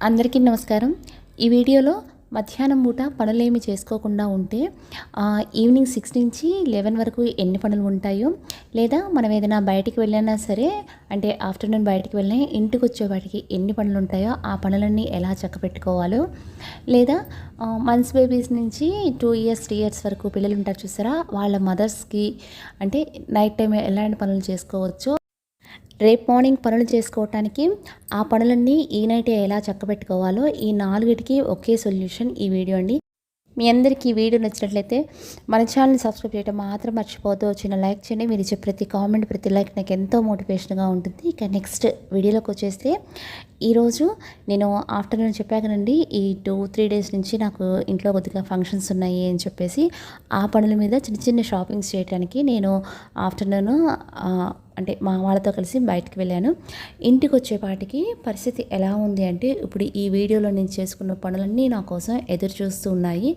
అందరికీ నమస్కారం. ఈ వీడియోలో మధ్యాహ్నం పూట పనులేమి చేసుకోకుండా ఉంటే ఈవినింగ్ సిక్స్ నుంచి లెవెన్ వరకు ఎన్ని పనులు ఉంటాయో లేదా మనం ఏదైనా బయటికి వెళ్ళినా సరే అంటే ఆఫ్టర్నూన్ బయటికి వెళ్ళినా ఇంటికి వచ్చేవాటికి ఎన్ని పనులు ఉంటాయో ఆ పనులన్నీ ఎలా చక్కబెట్టుకోవాలో లేదా మంత్స్ బేబీస్ నుంచి టూ ఇయర్స్ త్రీ ఇయర్స్ వరకు పిల్లలు ఉంటారు చూసారా వాళ్ళ మదర్స్కి అంటే నైట్ టైం ఎలాంటి పనులు చేసుకోవచ్చో రేపు మార్నింగ్ పనులు చేసుకోవటానికి ఆ పనులన్నీ ఈ నైట్ ఎలా చక్కబెట్టుకోవాలో ఈ నాలుగిటికి ఒకే సొల్యూషన్ ఈ వీడియో అండి. మీ అందరికీ ఈ వీడియో నచ్చినట్లయితే మన ఛానల్ని సబ్స్క్రైబ్ చేయడం మాత్రం మర్చిపోతూ చిన్న లైక్ చేయండి. మీరు ఇచ్చే ప్రతి కామెంట్ ప్రతి లైక్ నాకు ఎంతో మోటివేషన్గా ఉంటుంది. ఇక నెక్స్ట్ వీడియోలోకి వచ్చేస్తే ఈరోజు నేను ఆఫ్టర్నూన్ చెప్పాకనండి ఈ టూ త్రీ డేస్ నుంచి నాకు ఇంట్లో కొద్దిగా ఫంక్షన్స్ ఉన్నాయి అని చెప్పేసి ఆ పనుల మీద చిన్న చిన్న షాపింగ్స్ చేయడానికి నేను ఆఫ్టర్నూన్ అంటే మా వాళ్ళతో కలిసి బయటికి వెళ్ళాను. ఇంటికి వచ్చేపాటికి పరిస్థితి ఎలా ఉంది అంటే ఇప్పుడు ఈ వీడియోలో నేను చేసుకున్న పనులన్నీ నా కోసం ఎదురు చూస్తూ ఉన్నాయి.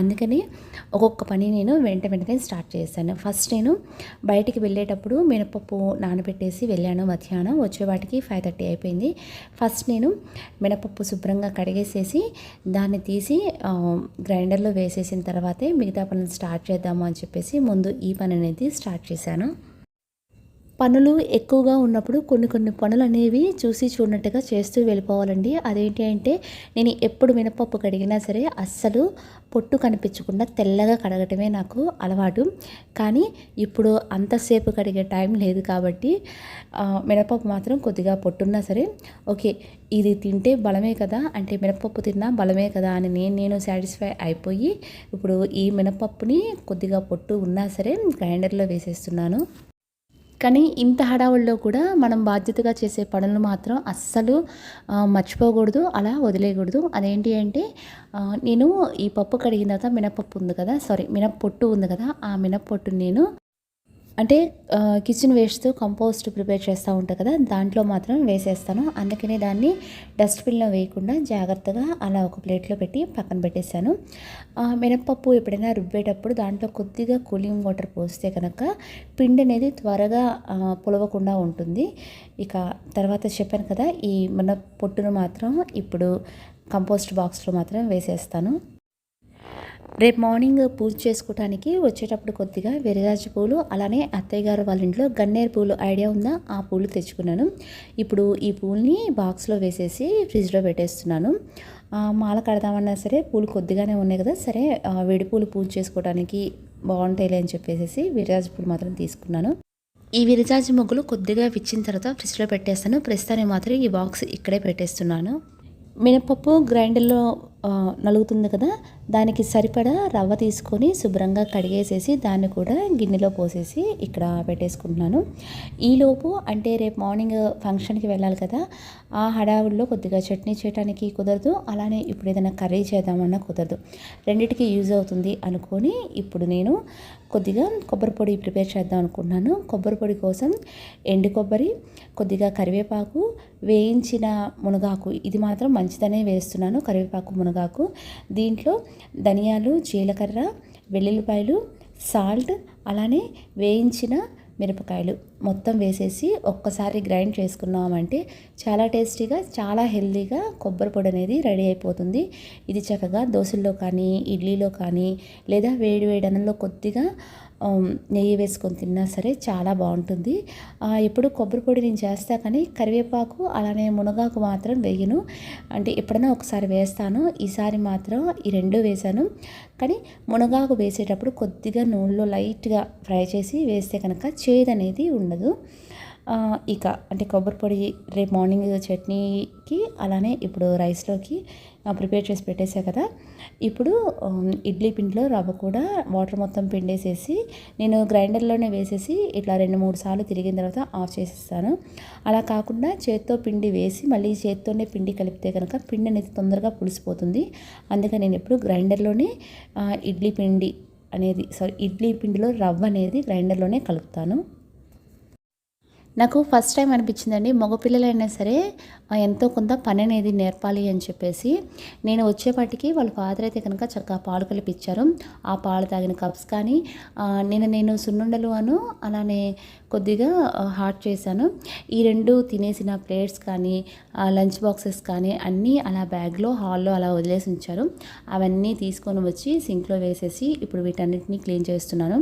అందుకని ఒక్కొక్క పని నేను వెంట వెంటనే స్టార్ట్ చేశాను. ఫస్ట్ నేను బయటికి వెళ్ళేటప్పుడు మినపప్పు నానబెట్టేసి వెళ్ళాను మధ్యాహ్నం. వచ్చేవాటికి ఫైవ్ థర్టీ అయిపోయింది. ఫస్ట్ నేను మినపప్పు శుభ్రంగా కడిగేసేసి దాన్ని తీసి గ్రైండర్లో వేసేసిన తర్వాతే మిగతా పనులు స్టార్ట్ చేద్దాము అని చెప్పేసి ముందు ఈ పని అనేది స్టార్ట్ చేశాను. పనులు ఎక్కువగా ఉన్నప్పుడు కొన్ని కొన్ని పనులు అనేవి చూసి చూడనట్టుగా చేస్తూ వెళ్ళిపోవాలండి. అదేంటి అంటే నేను ఎప్పుడు మినపప్పు కడిగినా సరే అస్సలు పొట్టు కనిపించకుండా తెల్లగా కడగటమే నాకు అలవాటు. కానీ ఇప్పుడు అంతసేపు కడిగే టైం లేదు కాబట్టి మినపప్పు మాత్రం కొద్దిగా పొట్టున్నా సరే ఓకే ఇది తింటే బలమే కదా అంటే మినపప్పు తిన్నా బలమే కదా అని నేను నేను సాటిస్ఫై అయిపోయి ఇప్పుడు ఈ మినపప్పుని కొద్దిగా పొట్టు ఉన్నా సరే గ్రైండర్లో వేసేస్తున్నాను. కానీ ఇంత హడావుల్లో కూడా మనం బాధ్యతగా చేసే పనులు మాత్రం అస్సలు మర్చిపోకూడదు అలా వదిలేయకూడదు. అదేంటి అంటే నేను ఈ పప్పు కడిగిన తర్వాత మినపప్పు ఉంది కదా సారీ మినప్పొట్టు ఉంది కదా ఆ మినప్పొట్టు నేను అంటే కిచెన్ వేస్ట్తో కంపోస్ట్ ప్రిపేర్ చేస్తూ ఉంటాను కదా దాంట్లో మాత్రం వేసేస్తాను. అందుకనే దాన్ని డస్ట్బిన్లో వేయకుండా జాగ్రత్తగా అలా ఒక ప్లేట్లో పెట్టి పక్కన పెట్టేశాను. మినప్పప్పు ఎప్పుడైనా రుబ్బేటప్పుడు దాంట్లో కొద్దిగా కూలింగ్ వాటర్ పోస్తే కనుక పిండి అనేది త్వరగా పులవకుండా ఉంటుంది. ఇక తర్వాత చెప్పాను కదా ఈ మన పొట్టును మాత్రం ఇప్పుడు కంపోస్ట్ బాక్స్లో మాత్రం వేసేస్తాను. రేపు మార్నింగ్ పూజ చేసుకోవటానికి వచ్చేటప్పుడు కొద్దిగా విరజాజి పూలు అలానే అత్తయ్య గారు వాళ్ళ ఇంట్లో గన్నేరు పూలు ఐడియా ఉందా? ఆ పూలు తెచ్చుకున్నాను. ఇప్పుడు ఈ పూల్ని బాక్స్లో వేసేసి ఫ్రిడ్జ్లో పెట్టేస్తున్నాను. మాల కడదామన్నా సరే పూలు కొద్దిగానే ఉన్నాయి కదా సరే వేడి పూలు పూజ చేసుకోవడానికి బాగుంటాయిలే అని చెప్పేసి విరజాజి పూలు మాత్రం తీసుకున్నాను. ఈ విరజాజి మొగ్గులు కొద్దిగా విచ్చిన తర్వాత ఫ్రిడ్జ్లో పెట్టేస్తాను. ప్రస్తుతానికి మాత్రం ఈ బాక్స్ ఇక్కడే పెట్టేస్తున్నాను. మినపప్పు గ్రైండర్లో నలుగుతుంది కదా దానికి సరిపడా రవ్వ తీసుకొని శుభ్రంగా కడిగేసేసి దాన్ని కూడా గిన్నెలో పోసేసి ఇక్కడ పెట్టేసుకుంటున్నాను. ఈలోపు అంటే రేపు మార్నింగ్ ఫంక్షన్కి వెళ్ళాలి కదా ఆ హడావుల్లో కొద్దిగా చట్నీ చేయడానికి కుదరదు అలానే ఇప్పుడు ఏదైనా కర్రీ చేద్దామన్నా కుదరదు. రెండిటికి యూజ్ అవుతుంది అనుకొని ఇప్పుడు నేను కొద్దిగా కొబ్బరి పొడి ప్రిపేర్ చేద్దాం అనుకుంటున్నాను. కొబ్బరి పొడి కోసం ఎండు కొబ్బరి కొద్దిగా కరివేపాకు వేయించిన మునగాకు ఇది మాత్రం మంచిదనే వేస్తున్నాను. కరివేపాకు మునగాకు దీంట్లో ధనియాలు జీలకర్ర వెల్లుల్లిపాయలు సాల్ట్ అలానే వేయించిన మిరపకాయలు. మొత్తం వేసేసి ఒక్కసారి గ్రైండ్ చేసుకున్నామంటే చాలా టేస్టీగా చాలా హెల్తీగా కొబ్బరి పొడి అనేది రెడీ అయిపోతుంది. ఇది చక్కగా దోశల్లో కానీ ఇడ్లీలో కానీ లేదా వేడి వేడి అన్నంలో కొద్దిగా నెయ్యి వేసుకొని తిన్నా సరే చాలా బాగుంటుంది. ఎప్పుడు కొబ్బరి పొడి నేను చేస్తా కానీ కరివేపాకు అలానే మునగాకు మాత్రం వేయను. అంటే ఎప్పుడైనా ఒకసారి వేస్తాను. ఈసారి మాత్రం ఈ రెండు వేశాను. కానీ మునగాకు వేసేటప్పుడు కొద్దిగా నూనెలో లైట్గా ఫ్రై చేసి వేస్తే కనుక చేదు అనేది ఉండదు. ఉండదు. ఇక అంటే కొబ్బరి పొడి రేపు మార్నింగ్ చట్నీకి అలానే ఇప్పుడు రైస్లోకి ప్రిపేర్ చేసి పెట్టేసా కదా. ఇప్పుడు ఇడ్లీ పిండిలో రవ్వ కూడా వాటర్ మొత్తం పిండేసేసి నేను గ్రైండర్లోనే వేసేసి ఇట్లా రెండు మూడు సార్లు తిరిగిన తర్వాత ఆఫ్ చేసేస్తాను. అలా కాకుండా చేత్తో పిండి వేసి మళ్ళీ చేత్తోనే పిండి కలిపితే కనుక పిండి అనేది తొందరగా పులిసిపోతుంది. అందుకని నేను ఎప్పుడు గ్రైండర్లోనే ఇడ్లీ పిండి అనేది సారీ ఇడ్లీ పిండిలో రవ్వ అనేది గ్రైండర్లోనే కలుపుతాను. నాకు ఫస్ట్ టైం అనిపించిందండి. మగపిల్లలైనా సరే ఎంతో కొంత పని అనేది నేర్పాలి అని చెప్పేసి నేను వచ్చేపాటికి వాళ్ళ ఫాదర్ అయితే కనుక చక్కగా పాలు కలిపిచ్చారు. ఆ పాలు తాగిన కప్స్ కానీ నేను నేను సున్నుండలు అను అలానే కొద్దిగా హాట్ చేశాను. ఈ రెండు తినేసిన ప్లేట్స్ కానీ లంచ్ బాక్సెస్ కానీ అన్నీ అలా బ్యాగ్లో హాల్లో అలా వదిలేసి ఉంచారు. అవన్నీ తీసుకొని వచ్చి సింక్లో వేసేసి ఇప్పుడు వీటన్నిటిని క్లీన్ చేస్తున్నాను.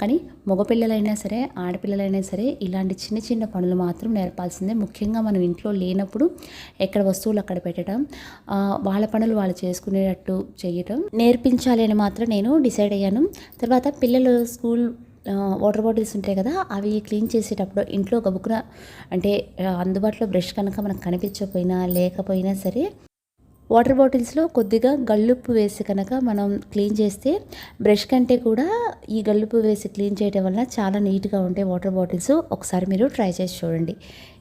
కానీ మగపిల్లలైనా సరే ఆడపిల్లలైనా సరే ఇలాంటి చిన్న చిన్న చిన్న పనులు మాత్రం నేర్పాల్సిందే. ముఖ్యంగా మనం ఇంట్లో లేనప్పుడు ఎక్కడ వస్తువులు అక్కడ పెట్టడం వాళ్ళ పనులు వాళ్ళు చేసుకునేటట్టు చేయటం. నేర్పించాలి అని మాత్రం నేను డిసైడ్ అయ్యాను. తర్వాత పిల్లలు స్కూల్ వాటర్ బాటిల్స్ ఉంటాయి కదా అవి క్లీన్ చేసేటప్పుడు ఇంట్లో గబుకున అంటే అందుబాటులో బ్రష్ కనుక మనకు కనిపించకపోయినా లేకపోయినా సరే వాటర్ బాటిల్స్లో కొద్దిగా గల్లుప్పు వేసి కనుక మనం క్లీన్ చేస్తే బ్రష్ కంటే కూడా ఈ గల్లుప్పు వేసి క్లీన్ చేయడం వల్ల చాలా నీట్గా ఉంటాయి వాటర్ బాటిల్స్ ఒకసారి మీరు ట్రై చేసి చూడండి.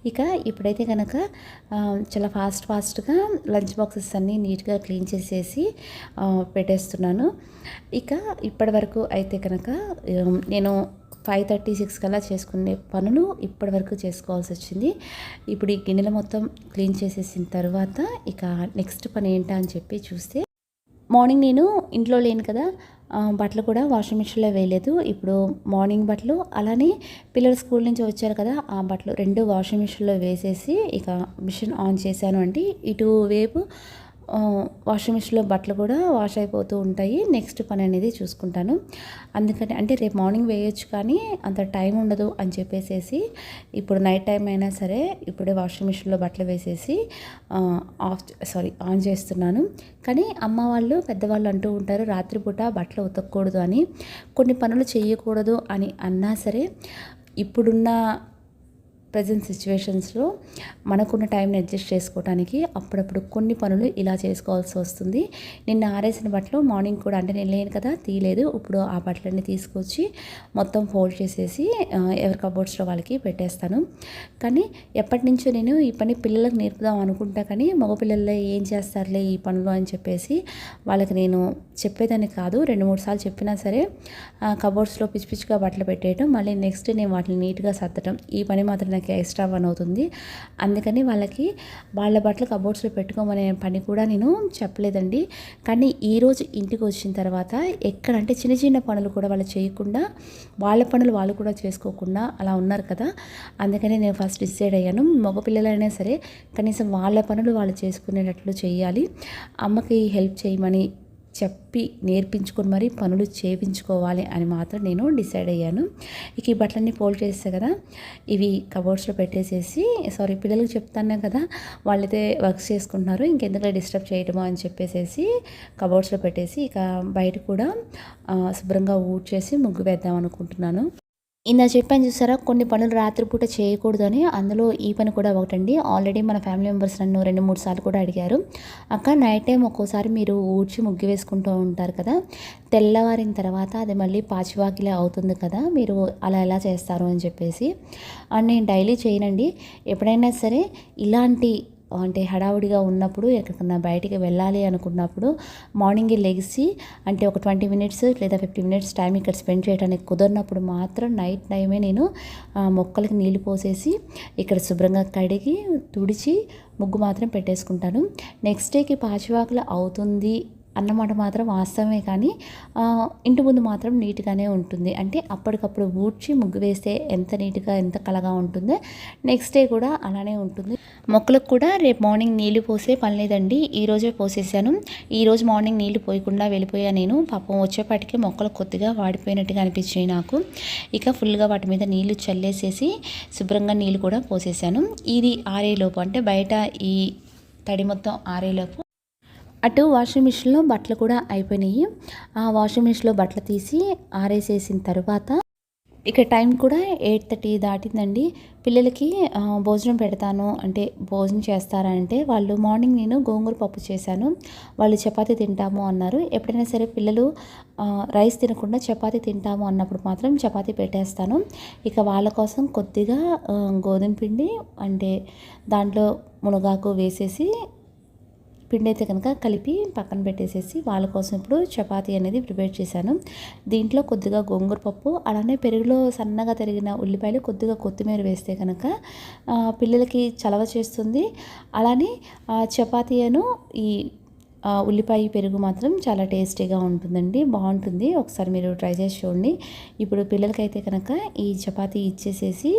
ఇక ఇప్పుడైతే కనుక చాలా ఫాస్ట్ ఫాస్ట్గా లంచ్ బాక్సెస్ అన్నీ నీట్గా క్లీన్ చేసేసి పెట్టేస్తున్నాను. ఇక ఇప్పటి వరకు అయితే కనుక నేను ఫైవ్ థర్టీ సిక్స్ కల్లా చేసుకునే పనులు ఇప్పటి వరకు చేసుకోవాల్సి వచ్చింది. ఇప్పుడు ఈ గిన్నెలు మొత్తం క్లీన్ చేసేసిన తర్వాత ఇక నెక్స్ట్ పని ఏంటా అని చెప్పి చూస్తే మార్నింగ్ నేను ఇంట్లో లేను కదా బట్టలు కూడా వాషింగ్ మిషన్లో వేయలేదు. ఇప్పుడు మార్నింగ్ బట్టలు అలానే పిల్లలు స్కూల్ నుంచి వచ్చారు కదా ఆ బట్టలు రెండు వాషింగ్ మిషన్లో వేసేసి ఇక మిషన్ ఆన్ చేశాను అంటే ఇటు వేపు వాషింగ్ మిషన్లో బట్టలు కూడా వాష్ అయిపోతూ ఉంటాయి. నెక్స్ట్ పని అనేది చూసుకుంటాను. అందుకని అంటే రేపు మార్నింగ్ వేయొచ్చు కానీ అంత టైం ఉండదు అని చెప్పేసేసి ఇప్పుడు నైట్ టైం అయినా సరే ఇప్పుడే వాషింగ్ మిషన్లో బట్టలు వేసేసి ఆఫ్ సారీ ఆన్ చేస్తున్నాను. కానీ అమ్మ వాళ్ళు పెద్దవాళ్ళు అంటూ ఉంటారు రాత్రిపూట బట్టలు ఉతకూడదు అని. కొన్ని పనులు చేయకూడదు అని అన్నా సరే ఇప్పుడున్న ప్రజెంట్ సిచ్యువేషన్స్లో మనకున్న టైంని అడ్జస్ట్ చేసుకోవడానికి అప్పుడప్పుడు కొన్ని పనులు ఇలా చేసుకోవాల్సి వస్తుంది. నిన్న ఆరేసిన బట్టలు మార్నింగ్ కూడా అంటే నేను లేను కదా తీయలేదు. ఇప్పుడు ఆ బట్టలన్నీ తీసుకొచ్చి మొత్తం ఫోల్డ్ చేసేసి ఎవరి కబోర్డ్స్లో వాళ్ళకి పెట్టేస్తాను. కానీ ఎప్పటి నుంచో నేను ఈ పని పిల్లలకు నేర్పుదాం అనుకుంటా కానీ మగపిల్లల్లో ఏం చేస్తారులే ఈ పనులు అని చెప్పేసి వాళ్ళకి నేను చెప్పేదాన్ని కాదు. రెండు మూడు సార్లు చెప్పినా సరే కబోర్డ్స్లో పిచ్చి పిచ్చిగా బట్టలు పెట్టేయటం మళ్ళీ నెక్స్ట్ నేను వాటిని నీట్గా సర్దటం. ఈ పని మాత్రం మనకి ఎక్స్ట్రా పని అవుతుంది. అందుకని వాళ్ళకి వాళ్ళ బట్టలు కబోర్డ్స్లో పెట్టుకోమనే పని కూడా నేను చెప్పలేదండి. కానీ ఈరోజు ఇంటికి వచ్చిన తర్వాత ఎక్కడంటే చిన్న చిన్న పనులు కూడా వాళ్ళు చేయకుండా వాళ్ళ పనులు వాళ్ళు కూడా చేసుకోకుండా అలా ఉన్నారు కదా. అందుకని నేను ఫస్ట్ డిసైడ్ అయ్యాను. మగపిల్లలైనా సరే కనీసం వాళ్ళ పనులు వాళ్ళు చేసుకునేటట్లు చేయాలి. అమ్మకి హెల్ప్ చేయమని చెప్పి నేర్పించుకొని మరి పనులు చేయించుకోవాలి అని మాత్రం నేను డిసైడ్ అయ్యాను. ఇక ఈ బట్టలన్నీ ఫోల్డ్ చేస్తే కదా ఇవి కబోర్డ్స్లో పెట్టేసేసి సారీ పిల్లలకు చెప్తాను కదా వాళ్ళైతే వర్క్ చేసుకుంటున్నారు ఇంకెందుకు డిస్టర్బ్ చేయడమో అని చెప్పేసేసి కబోర్డ్స్లో పెట్టేసి ఇక బయట కూడా శుభ్రంగా ఊడ్చేసి ముగ్గు వేద్దాం అనుకుంటున్నాను. ఇందా చెప్పాను చూసారా కొన్ని పనులు రాత్రిపూట చేయకూడదు అని అందులో ఈ పని కూడా ఒకటండి. ఆల్రెడీ మన ఫ్యామిలీ మెంబర్స్ నన్ను రెండు మూడు సార్లు కూడా అడిగారు. అక్క నైట్ టైం ఒక్కోసారి మీరు ఊడ్చి ముగ్గు వేసుకుంటూ ఉంటారు కదా తెల్లవారిన తర్వాత అది మళ్ళీ పాచివాకిలే అవుతుంది కదా మీరు అలా ఎలా చేస్తారు? అని చెప్పేసి. అండ్ నేను డైలీ చేయనండి. ఎప్పుడైనా సరే ఇలాంటి అంటే హడావుడిగా ఉన్నప్పుడు ఎక్కడికన్నా బయటికి వెళ్ళాలి అనుకున్నప్పుడు మార్నింగ్ లెగిసి అంటే ఒక ట్వంటీ మినిట్స్ లేదా ఫిఫ్టీ మినిట్స్ టైం ఇక్కడ స్పెండ్ చేయడానికి కుదరినప్పుడు మాత్రం నైట్ టైమే నేను మొక్కలకి నీళ్ళు పోసేసి ఇక్కడ శుభ్రంగా కడిగి తుడిచి ముగ్గు మాత్రం పెట్టేసుకుంటాను. నెక్స్ట్ డేకి పాచివాకులు అవుతుంది అన్నమాట మాత్రం వాస్తవమే కానీ ఇంటి ముందు మాత్రం నీట్గానే ఉంటుంది. అంటే అప్పటికప్పుడు ఊడ్చి ముగ్గు వేస్తే ఎంత నీట్గా ఎంత కలగా ఉంటుందో నెక్స్ట్ డే కూడా అలానే ఉంటుంది. మొక్కలకు కూడా రేపు మార్నింగ్ నీళ్ళు పోసే పని లేదండి. ఈరోజే పోసేసాను. ఈరోజు మార్నింగ్ నీళ్ళు పోయకుండా వెళ్ళిపోయా నేను. పాపం వచ్చేపాటికి మొక్కలు కొద్దిగా వాడిపోయినట్టుగా అనిపించినాయి నాకు. ఇక ఫుల్గా వాటి మీద నీళ్ళు చల్లేసేసి శుభ్రంగా నీళ్ళు కూడా పోసేసాను. ఇది ఆరేలోపు అంటే బయట ఈ తడి మొత్తం ఆరేలోపు అటు వాషింగ్ మిషన్లో బట్టలు కూడా అయిపోయినాయి. ఆ వాషింగ్ మిషన్లో బట్టలు తీసి ఆరేసేసిన తర్వాత ఇక టైం కూడా ఎయిట్ థర్టీ దాటిందండి. పిల్లలకి భోజనం పెడతాను. అంటే భోజనం చేస్తారా అంటే వాళ్ళు మార్నింగ్ నేను గోంగూర పప్పు చేశాను. వాళ్ళు చపాతీ తింటాము అన్నారు. ఎప్పుడైనా సరే పిల్లలు రైస్ తినకుండా చపాతీ తింటాము అన్నప్పుడు మాత్రం చపాతీ పెట్టేస్తాను. ఇక వాళ్ళ కోసం కొద్దిగా గోధుమ పిండి అంటే దాంట్లో మునగాకు వేసేసి పిండి అయితే కనుక కలిపి పక్కన పెట్టేసేసి వాళ్ళ కోసం ఇప్పుడు చపాతీ అనేది ప్రిపేర్ చేశాను. దీంట్లో కొద్దిగా గోంగూర పప్పు అలానే పెరుగులో సన్నగా తరిగిన ఉల్లిపాయలు కొద్దిగా కొత్తిమీర వేస్తే కనుక పిల్లలకి చలవ చేస్తుంది. అలానే ఆ, చపాతీను ఈ ఉల్లిపాయ పెరుగు మాత్రం చాలా టేస్టీగా ఉంటుందండి. బాగుంటుంది. ఒకసారి మీరు ట్రై చేసి చూడండి. ఇప్పుడు పిల్లలకైతే కనుక ఈ చపాతీ ఇచ్చేసేసి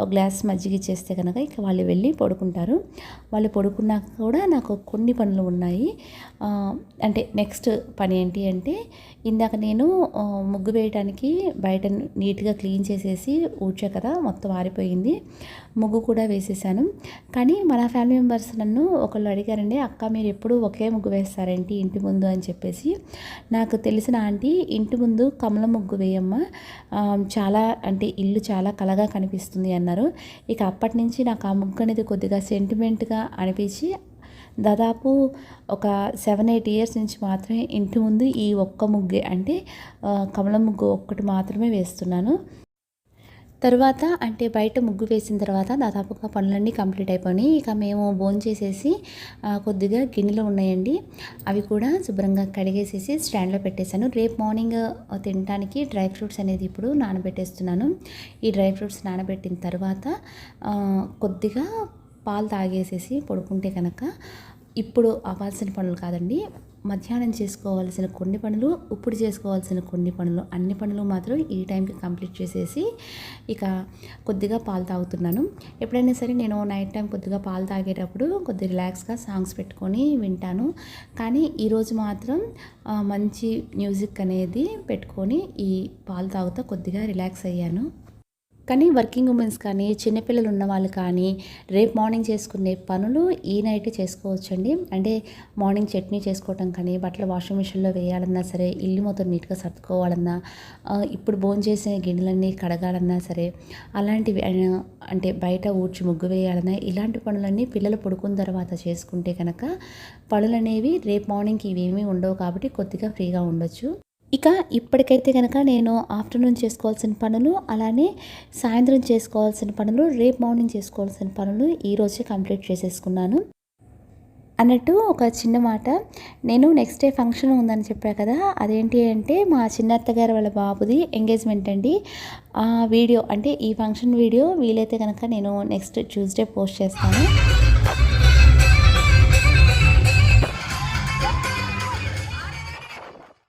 ఒక గ్లాస్ మజ్జిగ ఇచ్చేస్తే కనుక ఇక వాళ్ళు వెళ్ళి పడుకుంటారు. వాళ్ళు పడుకున్నాక కూడా నాకు కొన్ని పనులు ఉన్నాయి. అంటే నెక్స్ట్ పని ఏంటి అంటే ఇందాక నేను ముగ్గు వేయడానికి బయట నీట్గా క్లీన్ చేసేసి ఊడ్చా కదా మొత్తం ఆరిపోయింది. ముగ్గు కూడా వేసేసాను. కానీ మన ఫ్యామిలీ మెంబర్స్ నన్ను ఒకళ్ళు అడిగారండి అక్క మీరు ఎప్పుడు ఒకే ముగ్గు వేస్తారేంటి ఇంటి ముందు? అని చెప్పేసి. నాకు తెలిసిన ఆంటీ ఇంటి ముందు కమల ముగ్గు వేయమ్మ. చాలా అంటే ఇల్లు చాలా కలగా కనిపిస్తుంది అన్నారు. ఇక అప్పటి నుంచి నాకు ఆ ముగ్గు అనేది కొద్దిగా సెంటిమెంట్గా అనిపించి దాదాపు ఒక సెవెన్ ఎయిట్ ఇయర్స్ నుంచి మాత్రమే ఇంటి ముందు ఈ ఒక్క ముగ్గే అంటే కమల ముగ్గు ఒక్కటి మాత్రమే వేస్తున్నాను. తర్వాత అంటే బయట ముగ్గు వేసిన తర్వాత దాదాపుగా పనులన్నీ కంప్లీట్ అయిపోయినాయి. ఇక మేము భోంచేసేసి కొద్దిగా గిన్నెలు ఉన్నాయండి. అవి కూడా శుభ్రంగా కడిగేసేసి స్టాండ్లో పెట్టేశాను. రేపు మార్నింగ్ తినడానికి డ్రై ఫ్రూట్స్ అనేది ఇప్పుడు నానబెట్టేస్తున్నాను. ఈ డ్రై ఫ్రూట్స్ నానబెట్టిన తర్వాత కొద్దిగా పాలు తాగేసేసి పడుకుంటే కనుక ఇప్పుడు అవ్వాల్సిన పనులు కాదండి. మధ్యాహ్నం చేసుకోవాల్సిన కొన్ని పనులు ఇప్పుడు చేసుకోవాల్సిన కొన్ని పనులు అన్ని పనులు మాత్రం ఈ టైంకి కంప్లీట్ చేసేసి ఇక కొద్దిగా పాలు తాగుతున్నాను. ఎప్పుడైనా సరే నేను నైట్ టైం కొద్దిగా పాలు తాగేటప్పుడు కొద్దిగా రిలాక్స్గా సాంగ్స్ పెట్టుకొని వింటాను. కానీ ఈరోజు మాత్రం మంచి మ్యూజిక్ అనేది పెట్టుకొని ఈ పాలు తాగుతూ కొద్దిగా రిలాక్స్ అయ్యాను. కానీ వర్కింగ్ ఉమెన్స్ కానీ చిన్నపిల్లలు ఉన్న వాళ్ళు కానీ రేపు మార్నింగ్ చేసుకునే పనులు ఈ నైట్ చేసుకోవచ్చండి. అంటే మార్నింగ్ చట్నీ చేసుకోవటం కానీ బట్టలు వాషింగ్ మిషన్లో వేయాలన్నా సరే ఇల్లు మొత్తం నీట్గా సర్దుకోవాలన్నా ఇప్పుడు భోజనం చేసే గిన్నెలన్నీ కడగాలన్నా సరే అలాంటివి అంటే బయట ఊడ్చి ముగ్గు వేయాలన్నా ఇలాంటి పనులన్నీ పిల్లలు పడుకున్న తర్వాత చేసుకుంటే కనుక పనులు అనేవి రేపు మార్నింగ్కి ఇవేమీ ఉండవు కాబట్టి కొద్దిగా ఫ్రీగా ఉండొచ్చు. ఇక ఇప్పటికైతే కనుక నేను ఆఫ్టర్నూన్ చేసుకోవాల్సిన పనులు అలానే సాయంత్రం చేసుకోవాల్సిన పనులు రేపు మార్నింగ్ చేసుకోవాల్సిన పనులు ఈరోజే కంప్లీట్ చేసేసుకున్నాను. అన్నట్టు ఒక చిన్న మాట. నేను నెక్స్ట్ డే ఫంక్షన్ ఉందని చెప్పా కదా అదేంటి అంటే మా చిన్నత్త గారు వాళ్ళ బాబుది ఎంగేజ్మెంట్ అండి. ఆ వీడియో అంటే ఈ ఫంక్షన్ వీడియో వీలైతే కనుక నేను నెక్స్ట్ ట్యూస్డే పోస్ట్ చేస్తాను.